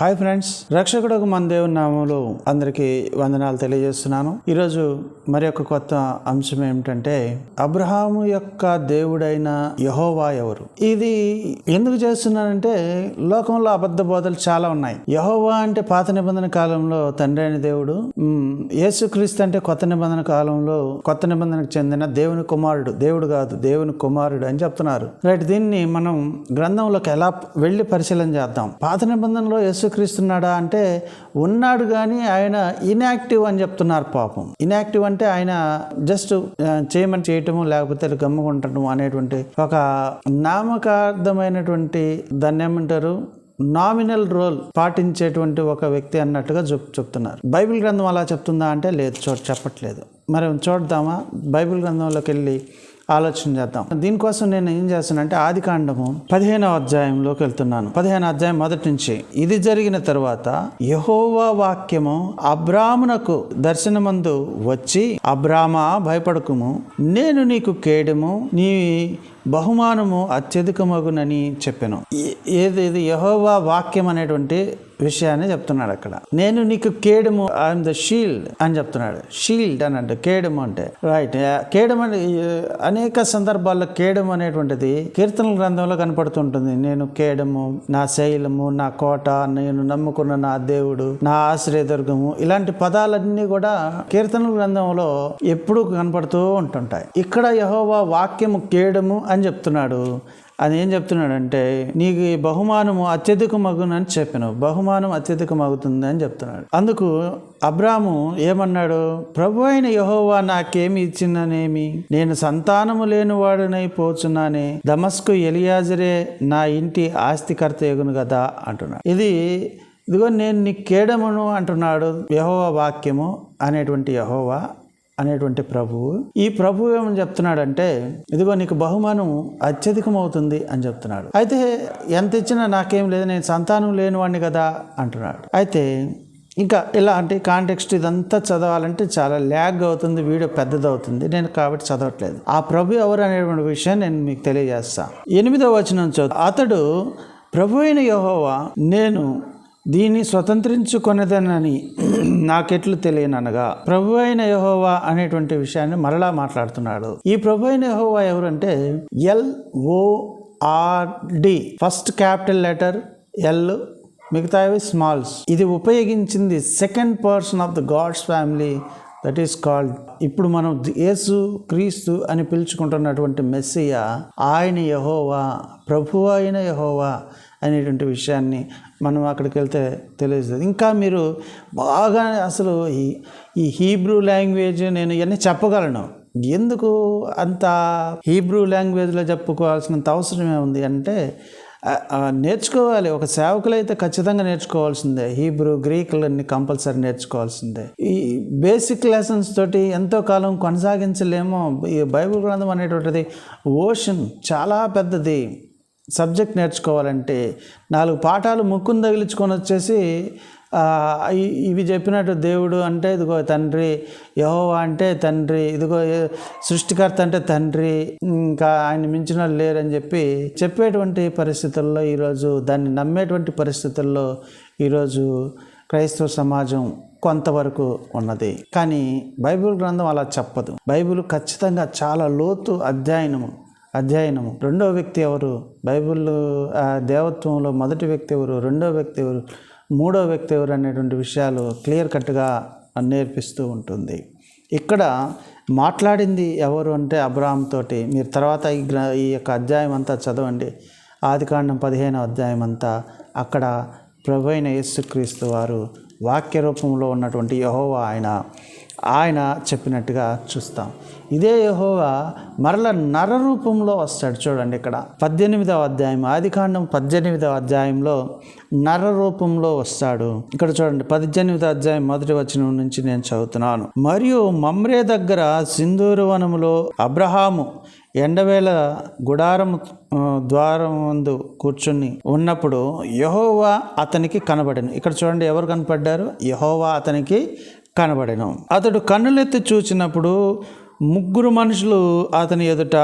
Hi friends రక్షకుడు మన దేవుని నామంలో అందరికీ వందనాలు తెలియజేస్తున్నాను. ఈరోజు మరి ఒక కొత్త అంశం ఏమిటంటే అబ్రహాము యొక్క దేవుడైన యహోవా ఎవరు? ఇది ఎందుకు చేస్తున్నానంటే లోకంలో అబద్ధ బోధలు చాలా ఉన్నాయి. యహోవా అంటే పాత నిబంధన కాలంలో తండ్రి అయిన దేవుడు యేసుక్రీస్తు అంటే కొత్త నిబంధన కాలంలో కొత్త నిబంధనకు చెందిన దేవుని కుమారుడు. దేవుడు కాదు దేవుని కుమారుడు అని చెప్తున్నారు. రైట్ దీన్ని మనం గ్రంథంలోకి ఎలా వెళ్ళి పరిశీలన చేద్దాం? పాత నిబంధనలో యేసు యేసుక్రీస్తున్నాడా అంటే ఉన్నాడు కానీ ఆయన ఇన్యాక్టివ్ అని చెప్తున్నారు పాపం. ఇన్యాక్టివ్ అంటే ఆయన జస్ట్ చేయమని చేయటము లేకపోతే గమ్ముగా ఉండటం అనేటువంటి ఒక నామకార్థమైనటువంటి దాన్ని ఏమంటారు? నామినల్ రోల్ పాటించేటువంటి ఒక వ్యక్తి అన్నట్టుగా చెప్ చెప్తున్నారు. బైబిల్ గ్రంథం అలా చెప్తుందా అంటే లేదు చోటు చెప్పట్లేదు. మరి చూద్దామా? బైబిల్ గ్రంథంలోకి వెళ్ళి ఆలోచన చేద్దాం. దీనికోసం నేను ఏం చేస్తానంటే ఆది కాండము పదిహేనవ అధ్యాయంలోకి వెళ్తున్నాను. పదిహేను అధ్యాయం మొదటి నుంచి ఇది జరిగిన తర్వాత యహోవా వాక్యము అబ్రామునకు దర్శనమందు వచ్చి అబ్రామా భయపడకుము. నేను నీకు కేడము. నీ బహుమానము అత్యధికమగునని చెప్పాను. ఏది ఇది యహోవా వాక్యం అనేటువంటి విషయాన్ని చెప్తున్నాడు అక్కడ. నేను నీకు కేడము ఐఎమ్ ద షీల్డ్ అని చెప్తున్నాడు. షీల్డ్ అని అంటే కేడము అంటే రైట్ కేడము అనేక సందర్భాల్లో కేడము అనేటువంటిది కీర్తనల గ్రంథంలో కనపడుతుంటుంది. నేను కేడము నా శైలము నా కోట నేను నమ్ముకున్న నా దేవుడు నా ఆశ్రయదుర్గము ఇలాంటి పదాలన్నీ కూడా కీర్తనల గ్రంథంలో ఎప్పుడూ కనపడుతూ ఉంటుంటాయి. ఇక్కడ యహోవా వాక్యము కేడము అని చెప్తున్నాడు. అది ఏం చెప్తున్నాడంటే నీకు ఈ బహుమానము అత్యధికమగునని చెప్పాను బహుమానం అత్యధికమగుతుంది అని చెప్తున్నాడు. అందుకు అబ్రాము ఏమన్నాడు? ప్రభు అయిన యహోవా నాకేమి ఇచ్చిననేమి? నేను సంతానము లేనివాడనై పోచున్నానే. దమస్కు ఎలియాజరే నా ఇంటి ఆస్తికర్త ఎగును కదా అంటున్నాడు. ఇది ఇదిగో నేను నీ కేడమును అంటున్నాడు యహోవా వాక్యము అనేటువంటి యహోవా అనేటువంటి ప్రభువు. ఈ ప్రభువు ఏమని చెప్తున్నాడంటే ఇదిగో నీకు బహుమానం అత్యధికమవుతుంది అని చెప్తున్నాడు. అయితే ఎంత ఇచ్చినా నాకేం లేదు నేను సంతానం లేనివాడిని కదా అంటున్నాడు. అయితే ఇంకా ఇలా అంటే కాంటెక్స్ట్ ఇదంతా చదవాలంటే చాలా ల్యాగ్ అవుతుంది వీడియో పెద్దదవుతుంది. నేను కాబట్టి చదవట్లేదు. ఆ ప్రభు ఎవరు అనేటువంటి విషయం నేను మీకు తెలియజేస్తాను ఎనిమిదో వచనం చదువు. అతడు ప్రభు అయిన యహోవా నేను దీన్ని స్వతంత్రించుకొనదనని నాకెట్లు తెలియననగా ప్రభు అయిన యహోవా అనేటువంటి విషయాన్ని మరలా మాట్లాడుతున్నాడు. ఈ ప్రభు అయిన యహోవా ఎవరంటే L O R D first capital letter L మిగతావి స్మాల్స్. ఇది ఉపయోగించింది second person of the God's family that is called. ఇప్పుడు మనం యేసు క్రీస్తు అని పిలుచుకుంటున్నటువంటి మెస్సియ ఆయన యహోవా ప్రభు అయిన యహోవా అనేటువంటి విషయాన్ని మనం అక్కడికి వెళ్తే తెలుస్తుంది ఇంకా మీరు బాగా అసలు ఈ ఈ హీబ్రూ లాంగ్వేజ్ నేను ఇవన్నీ చెప్పగలను. ఎందుకు అంత హీబ్రూ లాంగ్వేజ్లో చెప్పుకోవాల్సినంత అవసరమే ఉంది అంటే నేర్చుకోవాలి. ఒక సేవకులు అయితే ఖచ్చితంగా నేర్చుకోవాల్సిందే. Hebrew గ్రీకులన్నీ compulsory నేర్చుకోవాల్సిందే. ఈ బేసిక్ లెసన్స్ తోటి ఎంతో కాలం కొనసాగించలేమో. ఈ బైబిల్ గ్రంథం అనేటువంటిది ఓషన్ చాలా పెద్దది. సబ్జెక్ట్ నేర్చుకోవాలంటే నాలుగు పాఠాలు ముక్కును తగిలించుకొని వచ్చేసి ఇవి చెప్పినట్టు దేవుడు అంటే ఇదిగో తండ్రి యహోవా అంటే తండ్రి ఇదిగో సృష్టికర్త అంటే తండ్రి ఇంకా ఆయన మించిన వాళ్ళు లేరని చెప్పి చెప్పేటువంటి పరిస్థితుల్లో ఈరోజు దాన్ని నమ్మేటువంటి పరిస్థితుల్లో ఈరోజు క్రైస్తవ సమాజం కొంతవరకు ఉన్నది. కానీ బైబిల్ గ్రంథం అలా చెప్పదు. బైబిల్ ఖచ్చితంగా చాలా లోతు అధ్యయనము. అధ్యయనము. రెండో వ్యక్తి ఎవరు? బైబిల్లో ఆ, దేవత్వంలో మొదటి వ్యక్తి ఎవరు? రెండో వ్యక్తి ఎవరు? మూడో వ్యక్తి ఎవరు అనేటువంటి విషయాలు క్లియర్ కట్గా నేర్పిస్తూ ఉంటుంది. ఇక్కడ మాట్లాడింది ఎవరు అంటే అబ్రాహం తోటి. మీరు తర్వాత ఈ గ్ర ఈ యొక్క అధ్యాయం అంతా చదవండి. ఆదికాండం పదిహేను అధ్యాయం అంతా అక్కడ ప్రభు అయిన యేసుక్రీస్తు వారు వాక్య రూపంలో ఉన్నటువంటి యహోవా ఆయన ఆయన చెప్పినట్టుగా చూస్తాం. ఇదే యహోవా మరల నర రూపంలో వస్తాడు చూడండి ఇక్కడ. పద్దెనిమిదవ అధ్యాయం ఆదికాండం పద్దెనిమిదవ అధ్యాయంలో నర రూపంలో వస్తాడు. ఇక్కడ చూడండి పద్దెనిమిదవ అధ్యాయం మొదటి వచనం నుంచి నేను చదువుతున్నాను. మరియు మమ్రే దగ్గర సింధూరు వనములో అబ్రహాము ఎండవేళ గుడారము ద్వారం ముందు కూర్చుని ఉన్నప్పుడు యహోవా అతనికి కనబడను. ఇక్కడ చూడండి ఎవరు కనపడ్డారు? యహోవా అతనికి కనబడెను. అతడు కన్నులెత్తి చూచినప్పుడు ముగ్గురు మనుషులు అతని ఎదుట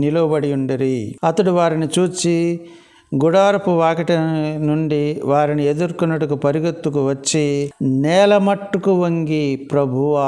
నిలవబడి ఉండరి. అతడు వారిని చూచి గుడారపు వాకిట నుండి వారిని ఎదుర్కొన్నట్టుకు పరిగెత్తుకు వచ్చి నేల మట్టుకు వంగి ప్రభువా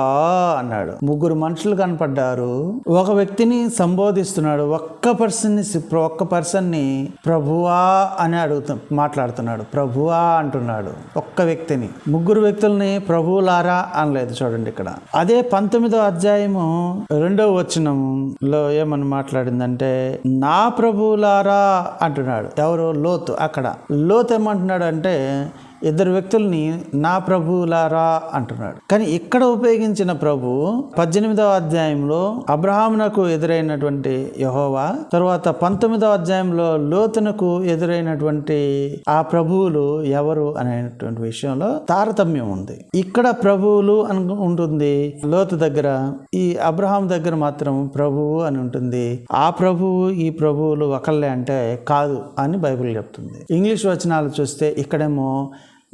అన్నాడు. ముగ్గురు మనుషులు కనపడ్డారు. ఒక వ్యక్తిని సంబోధిస్తున్నాడు. ఒక్క పర్సన్ని ఒక్క పర్సన్ని ప్రభువా అని అడుగుతు మాట్లాడుతున్నాడు. ప్రభువా అంటున్నాడు ఒక్క వ్యక్తిని. ముగ్గురు వ్యక్తుల్ని ప్రభువులారా అనలేదు చూడండి ఇక్కడ. అదే పంతొమ్మిదో అధ్యాయము రెండవ వచనంలో ఏమని మాట్లాడిందంటే నా ప్రభువులారా అంటున్నాడు. ఎవరు లోతు అక్కడ లోతు ఏమంటున్నాడు అంటే ఇద్దరు వ్యక్తుల్ని నా ప్రభువులారా అంటున్నాడు. కానీ ఇక్కడ ఉపయోగించిన ప్రభు పద్దెనిమిదవ అధ్యాయంలో అబ్రహామునకు ఎదురైనటువంటి యహోవా తర్వాత పంతొమ్మిదవ అధ్యాయంలో లోతునకు ఎదురైనటువంటి ఆ ప్రభువులు ఎవరు అనేటువంటి విషయంలో తారతమ్యం ఉంది. ఇక్కడ ప్రభువులు అని ఉంటుంది లోతు దగ్గర ఈ అబ్రహాం దగ్గర మాత్రం ప్రభువు అని ఉంటుంది. ఆ ప్రభువు ఈ ప్రభువులు ఒకళ్ళే అంటే కాదు అని బైబిల్ చెప్తుంది. ఇంగ్లీష్ వచనాలు చూస్తే ఇక్కడేమో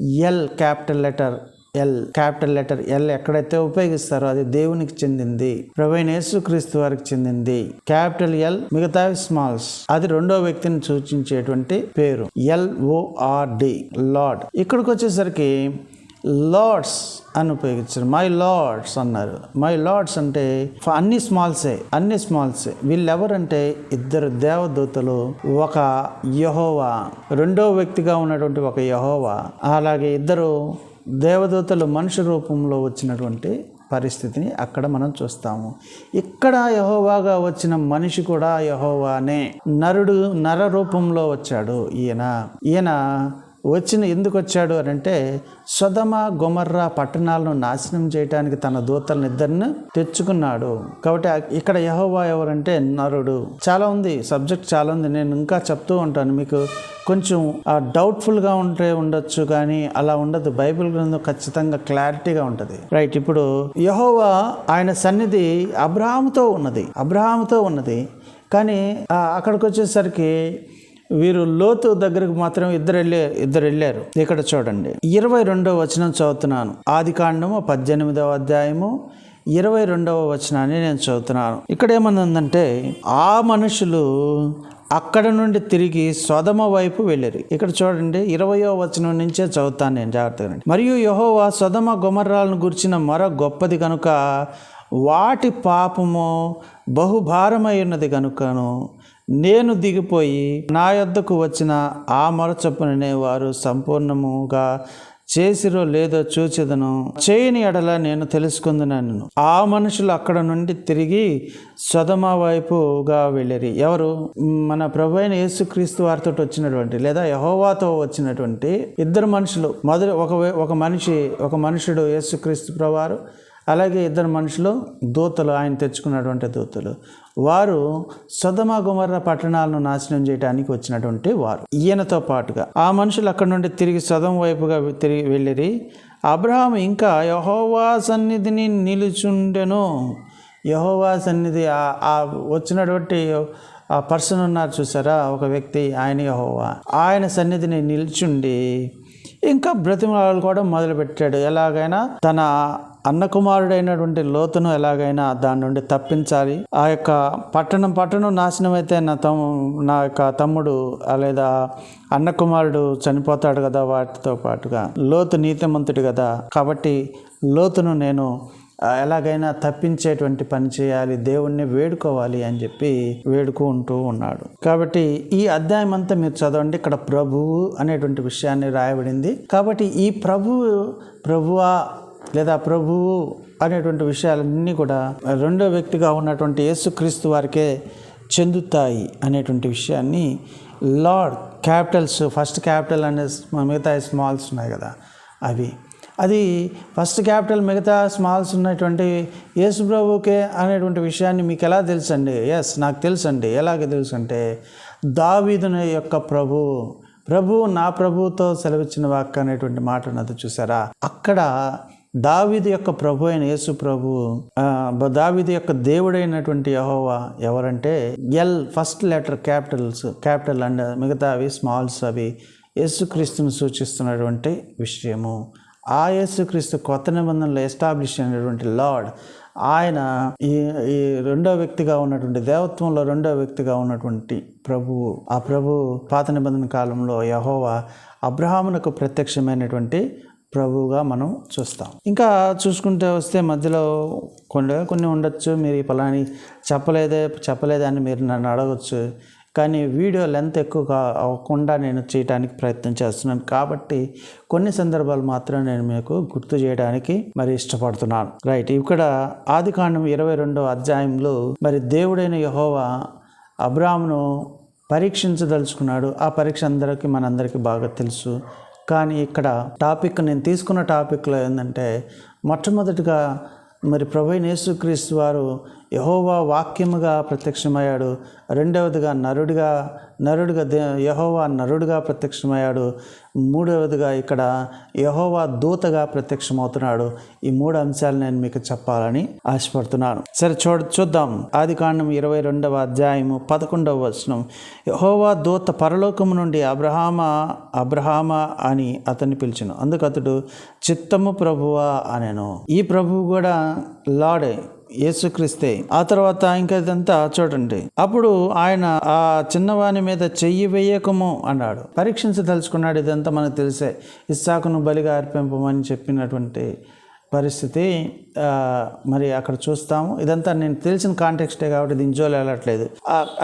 L capital letter L capital letter L ఎక్కడైతే ఉపయోగిస్తారో అది దేవునికి చెందింది ప్రవీణ్ యేసుక్రీస్తు వారికి చెందింది. క్యాపిటల్ ఎల్ మిగతా స్మాల్స్. అది రెండో వ్యక్తిని సూచించేటువంటి పేరు. L O R D lord. ఇక్కడికి వచ్చేసరికి లార్డ్స్ అని ఉపయోగించారు. మై లార్డ్స్ అన్నారు. మై లార్డ్స్ అంటే అన్ని స్మాల్సే అన్ని స్మాల్సే వీళ్ళు ఎవరంటే ఇద్దరు దేవదూతలు ఒక యహోవా రెండో వ్యక్తిగా ఉన్నటువంటి ఒక యహోవా అలాగే ఇద్దరు దేవదూతలు మనుషు రూపంలో వచ్చినటువంటి పరిస్థితిని అక్కడ మనం చూస్తాము. ఇక్కడ యహోవాగా వచ్చిన మనిషి కూడా యహోవానే. నరుడు నర రూపంలో వచ్చాడు ఈయన. ఈయన వచ్చిన ఎందుకు వచ్చాడు అని అంటే సొదమ గొమర్రా పట్టణాలను నాశనం చేయడానికి తన దూతలను ఇద్దరిని తెచ్చుకున్నాడు. కాబట్టి ఇక్కడ యహోవా ఎవరంటే నరుడు. చాలా ఉంది సబ్జెక్ట్ చాలా ఉంది. నేను ఇంకా చెప్తూ ఉంటాను. మీకు కొంచెం డౌట్ఫుల్గా ఉంటే ఉండొచ్చు కానీ అలా ఉండదు. బైబిల్ గ్రంథం ఖచ్చితంగా క్లారిటీగా ఉంటుంది. రైట్ ఇప్పుడు యహోవా ఆయన సన్నిధి అబ్రహాముతో ఉన్నది. అబ్రహాముతో ఉన్నది. కానీ అక్కడికి వచ్చేసరికి వీరు లోతు దగ్గరకు మాత్రం ఇద్దరు వెళ్ళే ఇద్దరు వెళ్ళారు ఇక్కడ చూడండి. ఇరవై రెండవ వచనం చదువుతున్నాను. ఆది కాండము పద్దెనిమిదవ అధ్యాయము ఇరవై రెండవ వచనాన్ని నేను చదువుతున్నాను. ఇక్కడ ఏమన్నా ఆ మనుషులు అక్కడ నుండి తిరిగి సొదమ వైపు వెళ్ళారు. ఇక్కడ చూడండి ఇరవయో వచనం నుంచే చదువుతాను నేను. జాగ్రత్తగా మరియు యహోవా సొదమ గుమర్రాలను గుర్చిన మరో గొప్పది కనుక వాటి పాపము బహుభారమై ఉన్నది కనుకను నేను దిగిపోయి నా యొద్దకు వచ్చిన ఆ మరచొప్పుననే వారు సంపూర్ణముగా చేసిరో లేదో చూచెదను. చేయని ఎడల నేను తెలుసుకుందునను ఆ మనుషులు అక్కడ నుండి తిరిగి సొదమ వైపుగా వెళ్ళిరి. ఎవరు? మన ప్రభు అయిన యేసుక్రీస్తు వారితో వచ్చినటువంటి లేదా యహోవాతో వచ్చినటువంటి ఇద్దరు మనుషులు. మొదటి ఒక ఒక మనిషి ఒక మనుషుడు యేసుక్రీస్తు ప్రభువారు అలాగే ఇద్దరు మనుషులు దూతలు ఆయన తెచ్చుకున్నటువంటి దూతలు. వారు సొదమ గుమర్ర పట్టణాలను నాశనం చేయడానికి వచ్చినటువంటి వారు. ఈయనతో పాటుగా ఆ మనుషులు అక్కడ నుండి తిరిగి సదం వైపుగా తిరిగి వెళ్ళిరి. అబ్రహాం ఇంకా యహోవా సన్నిధిని నిలుచుండెను. యహోవా సన్నిధి ఆ వచ్చినటువంటి ఆ పర్సన్ ఉన్నారు చూసారా? ఒక వ్యక్తి ఆయన యహోవా. ఆయన సన్నిధిని నిల్చుండి ఇంకా బ్రతిమలాలు కూడా మొదలుపెట్టాడు. ఎలాగైనా తన అన్న కుమారుడైనటువంటి లోతును ఎలాగైనా దాని నుండి తప్పించాలి. ఆ యొక్క పట్టణం పట్టణం నాశనం అయితే నా తమ్ నా యొక్క తమ్ముడు లేదా అన్న కుమారుడు చనిపోతాడు కదా వాటితో పాటుగా. లోతు నీతిమంతుడు కదా. కాబట్టి లోతును నేను ఎలాగైనా తప్పించేటువంటి పని చేయాలి. దేవుణ్ణి వేడుకోవాలి అని చెప్పి వేడుకుంటూ ఉన్నాడు. కాబట్టి ఈ అధ్యాయం అంతా మీరు చదవండి. ఇక్కడ ప్రభువు అనేటువంటి విషయాన్ని రాయబడింది. కాబట్టి ఈ ప్రభువు ప్రభువా లేదా ప్రభువు అనేటువంటి విషయాలన్నీ కూడా రెండో వ్యక్తిగా ఉన్నటువంటి యేసుక్రీస్తు వారికే చెందుతాయి అనేటువంటి విషయాన్ని లార్డ్ క్యాపిటల్స్ ఫస్ట్ క్యాపిటల్ అనే మిగతా స్మాల్స్ ఉన్నాయి కదా అవి. అది ఫస్ట్ క్యాపిటల్ మిగతా స్మాల్స్ ఉన్నటువంటి యేసు ప్రభుకే అనేటువంటి విషయాన్ని మీకు ఎలా తెలుసండి? ఎస్ నాకు తెలుసండి. ఎలాగ తెలుసు అంటే దావీదుని యొక్క ప్రభు ప్రభు నా ప్రభువుతో సెలవిచ్చిన వాక్ అనేటువంటి మాట ఉన్నది చూసారా? అక్కడ దావిది యొక్క ప్రభు అయిన యేసు ప్రభు దావిది యొక్క దేవుడైనటువంటి యహోవా ఎవరంటే L first letter capitals capital and మిగతా అవి స్మాల్స్ అవి యేసుక్రీస్తును సూచిస్తున్నటువంటి విషయము. ఆ యేసుక్రీస్తు కొత్త నిబంధనలో ఎస్టాబ్లిష్ అయినటువంటి లార్డ్ ఆయన ఈ ఈ రెండో వ్యక్తిగా ఉన్నటువంటి దేవత్వంలో రెండో వ్యక్తిగా ఉన్నటువంటి ప్రభువు ఆ ప్రభు పాత నిబంధన కాలంలో యహోవా అబ్రహామునకు ప్రత్యక్షమైనటువంటి ప్రభువుగా మనం చూస్తాం. ఇంకా చూసుకుంటే వస్తే మధ్యలో కొన్ని కొన్ని ఉండొచ్చు. మీరు ఈ పలాని చెప్పలేదే చెప్పలేదే అని మీరు నన్ను అడగచ్చు. కానీ వీడియో లెంత్ ఎక్కువ అవ్వకుండా నేను చేయడానికి ప్రయత్నం చేస్తున్నాను. కాబట్టి కొన్ని సందర్భాలు మాత్రం నేను మీకు గుర్తు చేయడానికి మరి ఇష్టపడుతున్నాను. రైట్. ఇక్కడ ఆది కాండం ఇరవై రెండో అధ్యాయంలో మరి దేవుడైన యహోవా అబ్రామును పరీక్షించదలుచుకున్నాడు. ఆ పరీక్ష అందరికీ మనందరికీ బాగా తెలుసు. కానీ ఇక్కడ టాపిక్ నేను తీసుకున్న టాపిక్లో ఏంటంటే మొట్టమొదటిగా మరి ప్రభు యేసుక్రీస్తు వారు యహోవా వాక్యముగా ప్రత్యక్షమయ్యాడు. రెండవదిగా నరుడిగా నరుడిగా దే యహోవా నరుడిగా ప్రత్యక్షమయ్యాడు. మూడవదిగా ఇక్కడ యహోవా దూతగా ప్రత్యక్షమవుతున్నాడు. ఈ మూడు అంశాలు నేను మీకు చెప్పాలని ఆశపడుతున్నాను. సరే చూడ చూద్దాం. ఆది కాండం ఇరవై రెండవ అధ్యాయము పదకొండవ వచనం. యహోవా దూత పరలోకము నుండి అబ్రహామ అబ్రహామ అని అతన్ని పిలిచాను. అందుకు అతడు చిత్తము ప్రభువా అనేను. ఈ ప్రభువు కూడా లాడే యేసుక్రీస్తే. ఆ తర్వాత ఇంకా ఇదంతా చూడండి. అప్పుడు ఆయన ఆ చిన్నవాని మీద చెయ్యి వేయకము అన్నాడు. పరీక్షించదలుచుకున్నాడు ఇదంతా మనకు తెలిసే. ఇస్సాకును బలిగా అర్పింపమని చెప్పినటువంటి పరిస్థితి మరి అక్కడ చూస్తాము. ఇదంతా నేను తెలిసిన కాంటెక్స్టే కాబట్టి దీని జోలు వెళ్ళట్లేదు.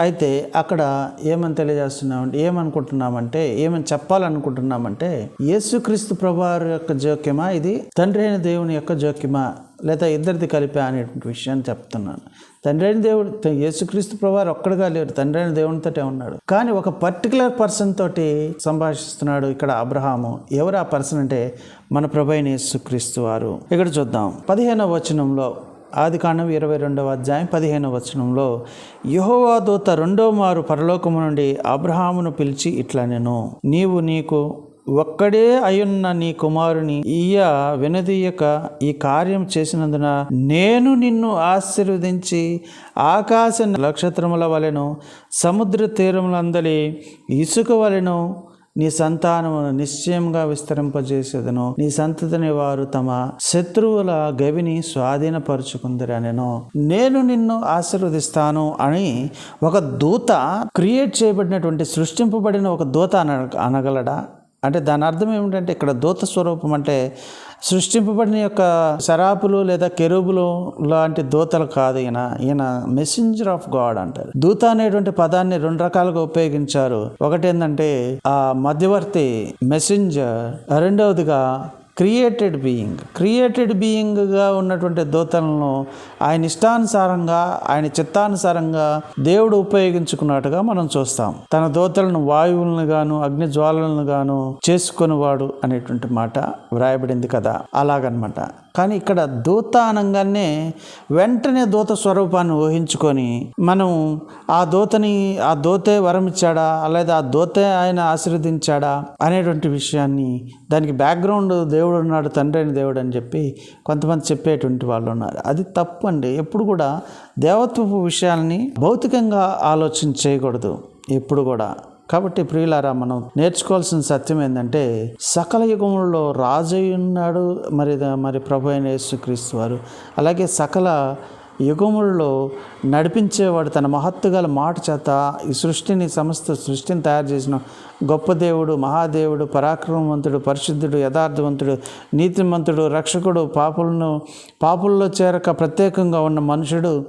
అయితే అక్కడ ఏమని తెలియజేస్తున్నామంటే ఏమనుకుంటున్నామంటే ఏమని చెప్పాలనుకుంటున్నామంటే యేసుక్రీస్తు ప్రభు యొక్క జోక్యమా ఇది? తండ్రి అయిన దేవుని యొక్క జోక్యమా? లేదా ఇద్దరిది కలిపా అనేటువంటి విషయాన్ని చెప్తున్నాను. తండ్రి అయిన దేవుడు యేసుక్రీస్తు ప్రభువారు ఒక్కడుగా లేడు తండ్రి అయిన దేవునితోటే ఉన్నాడు. కానీ ఒక పర్టికులర్ పర్సన్ తోటి సంభాషిస్తున్నాడు ఇక్కడ అబ్రహాము. ఎవరు ఆ పర్సన్ అంటే? మన ప్రభు అయిన యేసుక్రీస్తు వారు. ఇక్కడ చూద్దాం. పదిహేనవ వచనంలో ఆది కాండం ఇరవై రెండవ అధ్యాయం పదిహేనవ వచనంలో యహోవా దూత రెండో మారు పరలోకము నుండి అబ్రహామును పిలిచి ఇట్లా నేను నీవు నీకు ఒక్కడే అయున్న నీ కుమారుని ఈయ వినదీయక ఈ కార్యం చేసినందున నేను నిన్ను ఆశీర్వదించి ఆకాశ నక్షత్రముల వలెను సముద్ర తీరములందలి ఇసుక వలెను నీ సంతానమును నిశ్చయంగా విస్తరింపజేసేదను. నీ సంతతిని వారు తమ శత్రువుల గవిని స్వాధీనపరుచుకుందరనెను. నేను నిన్ను ఆశీర్వదిస్తాను అని ఒక దూత క్రియేట్ చేయబడినటువంటి సృష్టింపబడిన ఒక దూత అన అనగలడా? అంటే దాని అర్థం ఏమిటంటే ఇక్కడ దూత స్వరూపం అంటే సృష్టింపబడిన యొక్క శరాపులు లేదా కెరూబులు లాంటి దూతలు కాదు ఈయన. ఈయన మెసెంజర్ ఆఫ్ గాడ్ అంటారు. దూత అనేటువంటి పదాన్ని రెండు రకాలుగా ఉపయోగించారు. ఒకటి ఏంటంటే ఆ మధ్యవర్తి మెసెంజర్ రెండవదిగా క్రియేటెడ్ బీయింగ్. క్రియేటెడ్ బీయింగ్గా ఉన్నటువంటి దూతలను ఆయన ఇష్టానుసారంగా ఆయన చిత్తానుసారంగా దేవుడు ఉపయోగించుకున్నట్టుగా మనం చూస్తాం. తన దూతలను వాయువులను గాను అగ్ని జ్వాలలను గాను చేసుకునేవాడు అనేటువంటి మాట వ్రాయబడింది కదా. అలాగనమాట. కానీ ఇక్కడ దూత అనగానే వెంటనే దూత స్వరూపాన్ని ఊహించుకొని మనం ఆ దూతని ఆ దూతే వరం ఇచ్చాడా లేదా ఆ దూతే ఆయన ఆశీర్వదించాడా అనేటువంటి విషయాన్ని దానికి బ్యాక్గ్రౌండ్ దేవుడు ఉన్నాడు తండ్రి అయిన దేవుడు అని చెప్పి కొంతమంది చెప్పేటువంటి వాళ్ళు ఉన్నారు. అది తప్పు అండి. ఎప్పుడు కూడా దేవత్వపు విషయాల్ని భౌతికంగా ఆలోచన చేయకూడదు. ఎప్పుడు కూడా. కాబట్టి ప్రియులారా మనం నేర్చుకోవాల్సిన సత్యం ఏంటంటే సకల యుగములలో రాజు ఉన్నాడు మరి మరి ప్రభు అయిన యేసుక్రీస్తు వారు. అలాగే సకల యుగముల్లో నడిపించేవాడు తన మహత్తు గల మాట చేత ఈ సృష్టిని సమస్త సృష్టిని తయారు చేసిన గొప్ప దేవుడు మహాదేవుడు పరాక్రమవంతుడు పరిశుద్ధుడు యథార్థవంతుడు నీతిమంతుడు రక్షకుడు పాపులను పాపుల్లో చేరక ప్రత్యేకంగా ఉన్న మనుషుడు.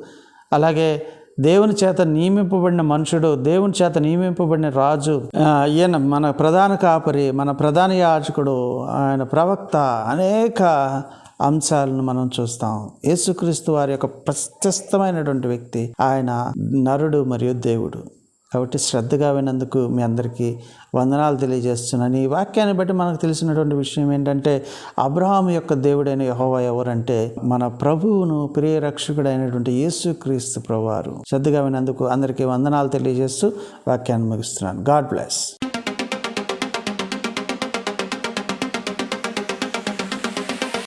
అలాగే దేవుని చేత నియమింపబడిన మనుషుడు దేవుని చేత నియమింపబడిన రాజు ఈయన మన ప్రధాన కాపరి మన ప్రధాన యాజకుడు ఆయన ప్రవక్త అనేక అంశాలను మనం చూస్తాం. యేసుక్రీస్తు వారి యొక్క ప్రశస్తమైనటువంటి వ్యక్తి ఆయన నరుడు మరియు దేవుడు. కాబట్టి శ్రద్ధగా వినందుకు మీ అందరికీ వందనాలు తెలియజేస్తున్నాను. ఈ వాక్యాన్ని బట్టి మనకు తెలిసినటువంటి విషయం ఏంటంటే అబ్రహాం యొక్క దేవుడైన యహోవా ఎవరంటే మన ప్రభువును ప్రియరక్షకుడైనటువంటి యేసుక్రీస్తు ప్రభువారు. శ్రద్ధగా వినందుకు అందరికీ వందనాలు తెలియజేస్తూ వాక్యాన్ని ముగిస్తున్నాను. God bless.